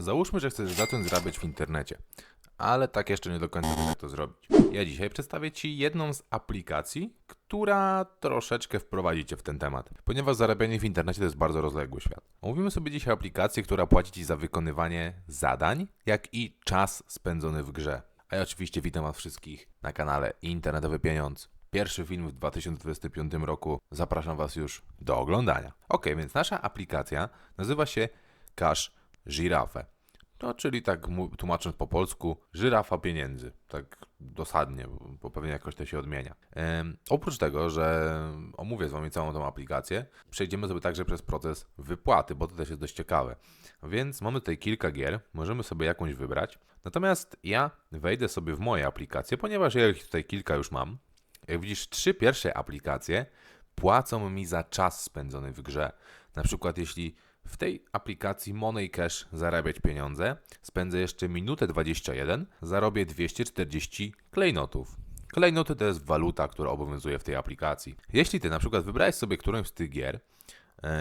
Załóżmy, że chcesz zacząć zarabiać w internecie, ale tak jeszcze nie do końca wiem, jak to zrobić. Ja dzisiaj przedstawię Ci jedną z aplikacji, która troszeczkę wprowadzi Cię w ten temat, ponieważ zarabianie w internecie to jest bardzo rozległy świat. Omówimy sobie dzisiaj aplikację, która płaci Ci za wykonywanie zadań, jak i czas spędzony w grze. A ja oczywiście witam Was wszystkich na kanale Internetowy Pieniądz. Pierwszy film w 2025 roku. Zapraszam Was już do oglądania. Ok, więc nasza aplikacja nazywa się Cash Giraffe. No, czyli tak tłumacząc po polsku, żyrafa pieniędzy. Tak dosadnie, bo- pewnie jakoś to się odmienia. Oprócz tego, że omówię z Wami całą tą aplikację, przejdziemy sobie także przez proces wypłaty, bo to też jest dość ciekawe. Więc mamy tutaj kilka gier, możemy sobie jakąś wybrać. Natomiast ja wejdę sobie w moje aplikacje, ponieważ ja ich tutaj kilka już mam. Jak widzisz, trzy pierwsze aplikacje płacą mi za czas spędzony w grze. Na przykład, jeśli w tej aplikacji Money Cash zarabiać pieniądze, spędzę jeszcze minutę 21, zarobię 240 klejnotów. Klejnoty to jest waluta, która obowiązuje w tej aplikacji. Jeśli ty na przykład wybrałeś sobie którąś z tych gier,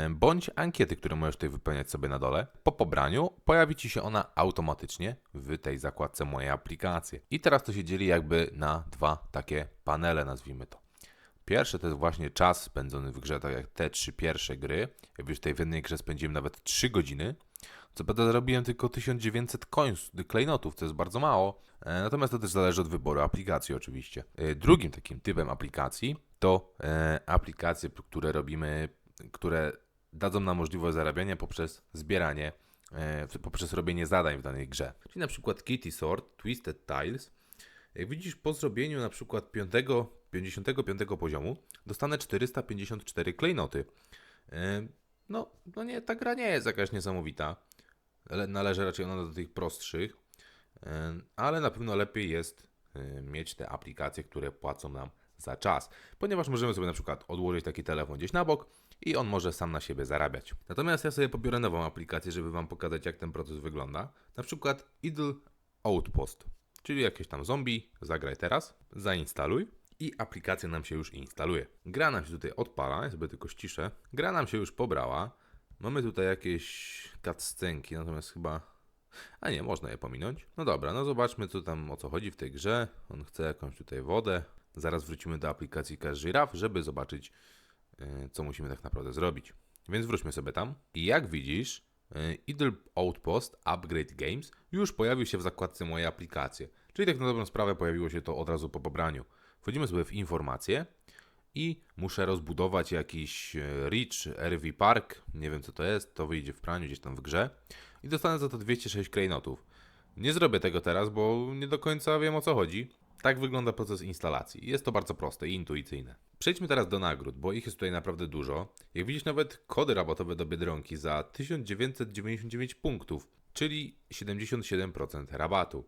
bądź ankiety, które możesz tutaj wypełniać sobie na dole, po pobraniu pojawi ci się ona automatycznie w tej zakładce Moje aplikacje. I teraz to się dzieli jakby na dwa takie panele, nazwijmy to. Pierwsze to jest właśnie czas spędzony w grze, tak jak te trzy pierwsze gry. Jak już tutaj w jednej grze spędziłem nawet 3 godziny. Co prawda zarobiłem tylko 1900 coins, klejnotów, co jest bardzo mało. E, Natomiast to też zależy od wyboru aplikacji oczywiście. E, Drugim takim typem aplikacji to e, aplikacje, które robimy, które dadzą nam możliwość zarabiania poprzez zbieranie, poprzez robienie zadań w danej grze. Czyli na przykład Kitty Sword, Twisted Tiles, jak widzisz, po zrobieniu na przykład 5, 55 poziomu dostanę 454 klejnoty. Yy, No, no nie, ta gra nie jest jakaś niesamowita. Ale należy raczej ona do tych prostszych. Yy, Ale na pewno lepiej jest yy, mieć te aplikacje, które płacą nam za czas. Ponieważ możemy sobie na przykład odłożyć taki telefon gdzieś na bok i on może sam na siebie zarabiać. Natomiast ja sobie pobiorę nową aplikację, żeby Wam pokazać, jak ten proces wygląda. Na przykład Idle Outpost czyli jakieś tam zombie, zagraj teraz, zainstaluj i aplikacja nam się już instaluje. Gra nam się tutaj odpala, ja sobie tylko ściszę. Gra nam się już pobrała. Mamy tutaj jakieś cutscenki, natomiast chyba... A nie, można je pominąć. No dobra, no zobaczmy co tam, o co chodzi w tej grze. On chce jakąś tutaj wodę. Zaraz wrócimy do aplikacji Giraffe, żeby zobaczyć, yy, co musimy tak naprawdę zrobić. Więc wróćmy sobie tam. I jak widzisz, yy, Idle Outpost Upgrade Games już pojawił się w zakładce Moje aplikacje. Czyli tak na dobrą sprawę pojawiło się to od razu po pobraniu. Wchodzimy sobie w informacje i muszę rozbudować jakiś e, Rich RV Park. Nie wiem co to jest, to wyjdzie w praniu gdzieś tam w grze. I dostanę za to 206 klejnotów. Nie zrobię tego teraz, bo nie do końca wiem o co chodzi. Tak wygląda proces instalacji. Jest to bardzo proste i intuicyjne. Przejdźmy teraz do nagród, bo ich jest tutaj naprawdę dużo. Jak widzisz, nawet kody rabatowe do Biedronki za 1999 punktów, czyli 77% rabatu.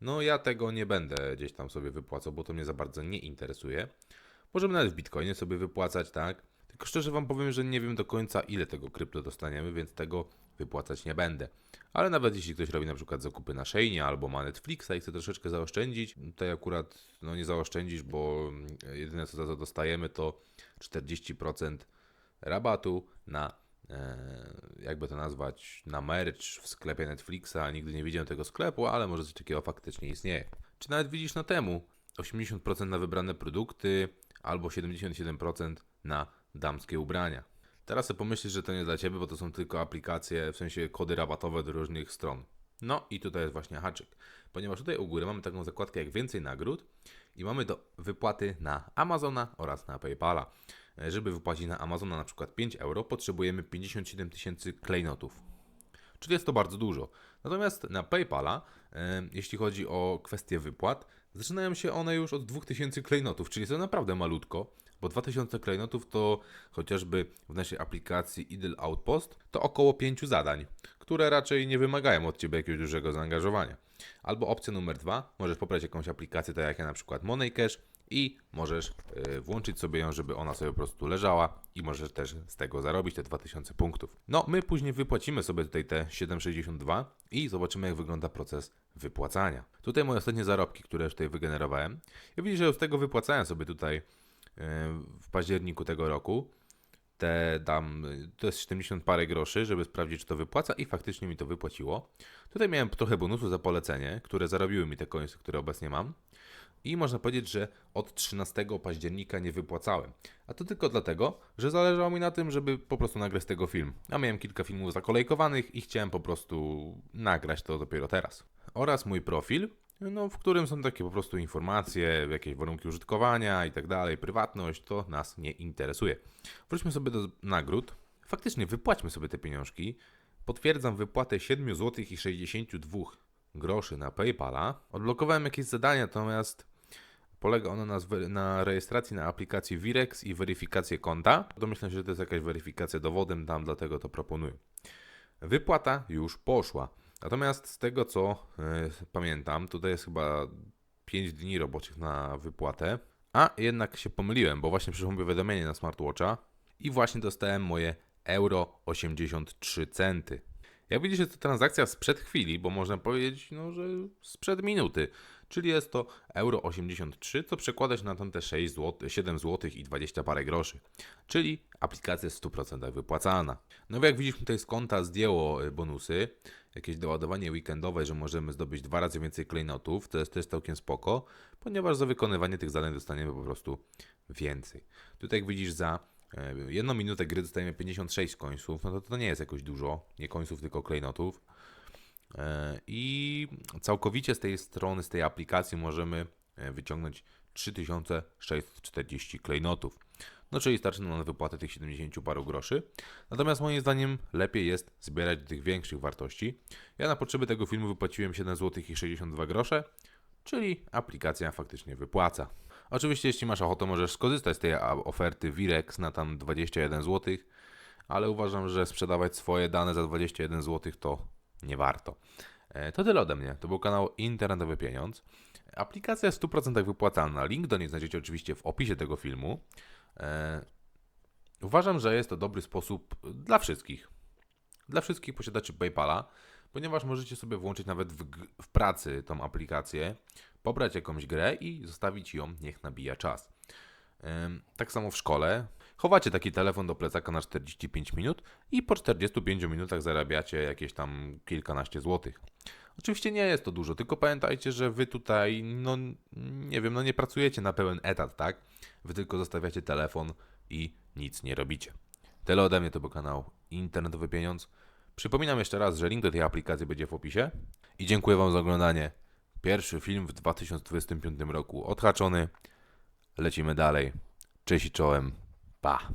No ja tego nie będę gdzieś tam sobie wypłacał, bo to mnie za bardzo nie interesuje. Możemy nawet w Bitcoinie sobie wypłacać, tak? Tylko szczerze Wam powiem, że nie wiem do końca ile tego krypto dostaniemy, więc tego wypłacać nie będę. Ale nawet jeśli ktoś robi na przykład zakupy na Sheinie albo ma Netflixa i chce troszeczkę zaoszczędzić, tutaj akurat no nie zaoszczędzisz, bo jedyne co za to dostajemy to 40% rabatu na jakby to nazwać, na merch w sklepie Netflixa. Nigdy nie widziałem tego sklepu, ale może coś takiego faktycznie istnieje. Czy nawet widzisz na temu 80% na wybrane produkty albo 77% na damskie ubrania. Teraz sobie pomyślisz, że to nie dla Ciebie, bo to są tylko aplikacje, w sensie kody rabatowe do różnych stron. No i tutaj jest właśnie haczyk, ponieważ tutaj u góry mamy taką zakładkę jak więcej nagród i mamy do wypłaty na Amazona oraz na PayPala. Żeby wypłacić na Amazona na przykład 5 euro, potrzebujemy 57 tysięcy klejnotów. Czyli jest to bardzo dużo. Natomiast na PayPala, e, jeśli chodzi o kwestie wypłat, zaczynają się one już od 2000 klejnotów, czyli to naprawdę malutko, bo 2000 klejnotów to chociażby w naszej aplikacji Idle Outpost to około 5 zadań, które raczej nie wymagają od Ciebie jakiegoś dużego zaangażowania. Albo opcja numer dwa, możesz pobrać jakąś aplikację, tak jak ja na przykład Money Cash i możesz y, włączyć sobie ją, żeby ona sobie po prostu leżała i możesz też z tego zarobić te 2000 punktów. No, my później wypłacimy sobie tutaj te 7,62 i zobaczymy jak wygląda proces wypłacania. Tutaj moje ostatnie zarobki, które już tutaj wygenerowałem. I widzisz, że z tego wypłacałem sobie tutaj y, w październiku tego roku te dam, to jest 70 parę groszy, żeby sprawdzić, czy to wypłaca i faktycznie mi to wypłaciło. Tutaj miałem trochę bonusu za polecenie, które zarobiły mi te końce, które obecnie mam. I można powiedzieć, że od 13 października nie wypłacałem. A to tylko dlatego, że zależało mi na tym, żeby po prostu nagrać tego film. A miałem kilka filmów zakolejkowanych i chciałem po prostu nagrać to dopiero teraz. Oraz mój profil, no, w którym są takie po prostu informacje, jakieś warunki użytkowania i tak dalej, prywatność, to nas nie interesuje. Wróćmy sobie do nagród. Faktycznie wypłaćmy sobie te pieniążki. Potwierdzam wypłatę 7 zł i 62 groszy na PayPala. Odblokowałem jakieś zadania, natomiast polega ono na, na rejestracji na aplikacji Virex i weryfikację konta. Domyślam się, że to jest jakaś weryfikacja dowodem tam, dlatego to proponuję. Wypłata już poszła. Natomiast z tego co e, pamiętam, tutaj jest chyba 5 dni roboczych na wypłatę. A jednak się pomyliłem, bo właśnie przyszło mi powiadomienie na smartwatcha i właśnie dostałem moje euro 83 centy. Jak widzicie, to transakcja sprzed chwili, bo można powiedzieć, no, że sprzed minuty. Czyli jest to euro 83, co przekłada się na tamte 6 zł, 7 zł i 20 parę groszy. Czyli aplikacja jest w 100% wypłacana. No jak widzisz, tutaj z konta zdjęło y, bonusy, jakieś doładowanie weekendowe, że możemy zdobyć dwa razy więcej klejnotów, to jest też całkiem spoko, ponieważ za wykonywanie tych zadań dostaniemy po prostu więcej. Tutaj jak widzisz za e, jedną minutę gry dostajemy 56 końców, no to to nie jest jakoś dużo, nie końców, tylko klejnotów. E, I całkowicie z tej strony, z tej aplikacji możemy e, wyciągnąć 3640 klejnotów. No czyli starczy nam na wypłatę tych 70 paru groszy. Natomiast moim zdaniem lepiej jest zbierać tych większych wartości. Ja na potrzeby tego filmu wypłaciłem 7 zł i 62 grosze, czyli aplikacja faktycznie wypłaca. Oczywiście jeśli masz ochotę możesz skorzystać z tej oferty Virex na tam 21 zł, ale uważam, że sprzedawać swoje dane za 21 zł to nie warto. E, To tyle ode mnie. To był kanał Internetowy Pieniądz. Aplikacja jest w 100% wypłacalna. Link do niej znajdziecie oczywiście w opisie tego filmu. E, Uważam, że jest to dobry sposób dla wszystkich. Dla wszystkich posiadaczy PayPala, ponieważ możecie sobie włączyć nawet w, w pracy tą aplikację, pobrać jakąś grę i zostawić ją, niech nabija czas. Ym, Tak samo w szkole. Chowacie taki telefon do plecaka na 45 minut i po 45 minutach zarabiacie jakieś tam kilkanaście złotych. Oczywiście nie jest to dużo, tylko pamiętajcie, że wy tutaj, no nie wiem, no nie pracujecie na pełen etat, tak? Wy tylko zostawiacie telefon i nic nie robicie. Tyle ode mnie to był kanał Internetowy Pieniądz. Przypominam jeszcze raz, że link do tej aplikacji będzie w opisie. I dziękuję Wam za oglądanie. Pierwszy film w 2025 roku odhaczony. Lecimy dalej. Cześć i czołem. 吧。